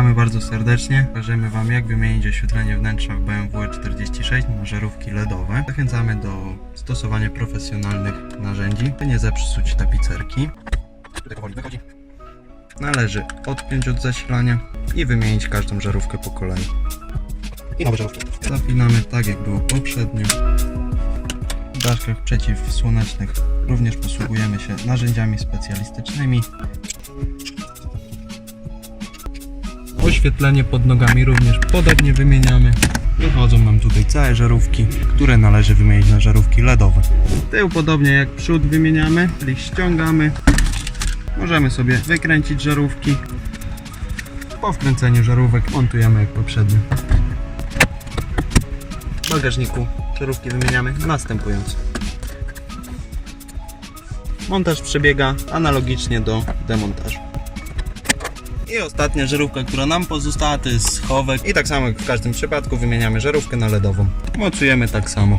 Witamy bardzo serdecznie. Pokażemy Wam jak wymienić oświetlenie wnętrza w BMW 46 na żarówki LEDowe. Zachęcamy do stosowania profesjonalnych narzędzi, by nie zepsuć tapicerki. Wychodzi. Należy odpiąć od zasilania i wymienić każdą żarówkę po kolei. I nowe żarówki. Zapinamy tak jak było poprzednio. W daszkach przeciwsłonecznych również posługujemy się narzędziami specjalistycznymi. Oświetlenie pod nogami również podobnie wymieniamy. Wychodzą nam tutaj całe żarówki, które należy wymienić na żarówki LEDowe. Tył podobnie jak przód wymieniamy, czyli ściągamy. Możemy sobie wykręcić żarówki. Po wkręceniu żarówek montujemy jak poprzednio. W bagażniku żarówki wymieniamy następująco. Montaż przebiega analogicznie do demontażu. I ostatnia żarówka, która nam pozostała, to jest schowek. I tak samo jak w każdym przypadku wymieniamy żarówkę na LEDową. Mocujemy tak samo.